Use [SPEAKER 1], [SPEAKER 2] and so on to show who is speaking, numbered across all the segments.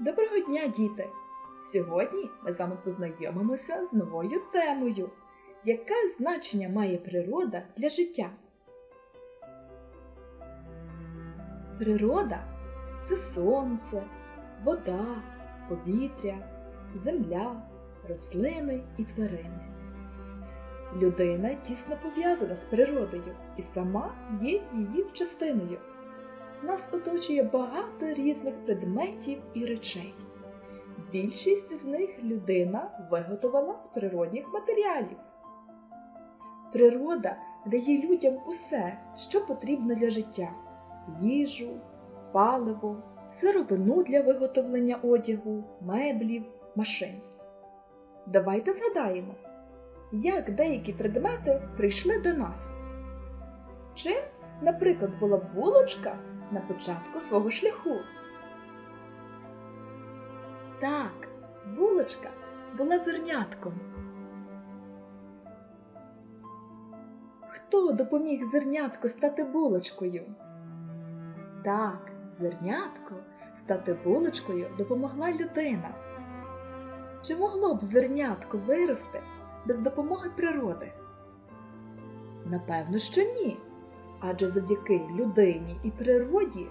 [SPEAKER 1] Доброго дня, діти! Сьогодні ми з вами познайомимося з новою темою. Яке значення має природа для життя? Природа це сонце, вода, повітря, земля, рослини і тварини. Людина тісно пов'язана з природою і сама є її частиною. Нас оточує багато різних предметів і речей. Більшість з них людина виготовила з природних матеріалів. Природа дає людям усе, що потрібно для життя: їжу, паливо, сировину для виготовлення одягу, меблів, машин. Давайте згадаємо, як деякі предмети прийшли до нас. Чим, наприклад, була булочка на початку свого шляху? Так, булочка була зернятком. Хто допоміг зернятку стати булочкою? Так, зернятко стати булочкою допомогла людина. Чи могло б зернятко вирости без допомоги природи? Напевно, що ні. Адже завдяки людині і природі,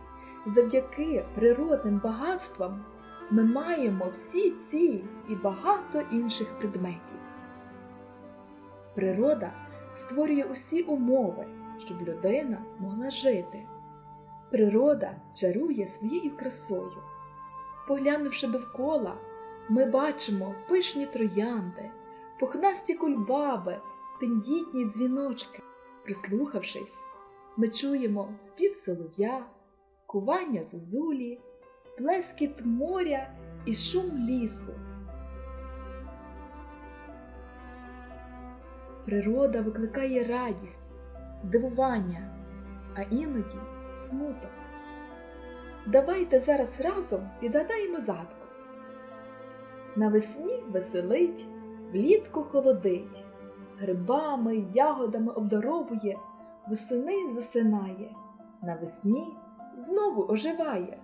[SPEAKER 1] завдяки природним багатствам ми маємо всі ці і багато інших предметів. Природа створює усі умови, щоб людина могла жити. Природа чарує своєю красою. Поглянувши довкола, ми бачимо пишні троянди, пухнасті кульбаби, тендітні дзвіночки. Прислухавшись, ми чуємо спів солов'я, кування зозулі, плескіт моря і шум лісу. Природа викликає радість, здивування, а іноді смуток. Давайте зараз разом підгадаємо загадку. Навесні веселить, влітку холодить, грибами, ягодами обдаровує, восени засинає, навесні знову оживає.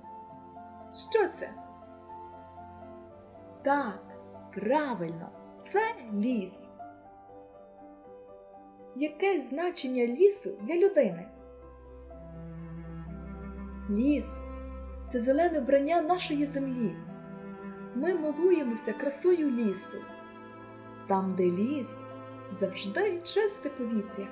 [SPEAKER 1] Що це? Так, правильно, це ліс. Яке значення лісу для людини? Ліс це зелене вбрання нашої землі. Ми милуємося красою лісу. Там, де ліс, завжди чисте повітря.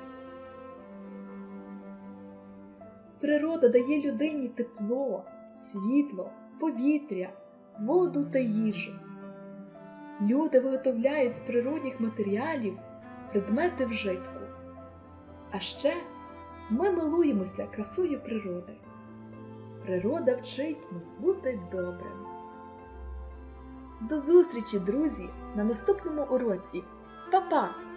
[SPEAKER 1] Природа дає людині тепло, світло, повітря, воду та їжу. Люди виготовляють з природних матеріалів предмети вжитку. А ще ми милуємося красою природи. Природа вчить нас бути добрим. До зустрічі, друзі, на наступному уроці. Па-па!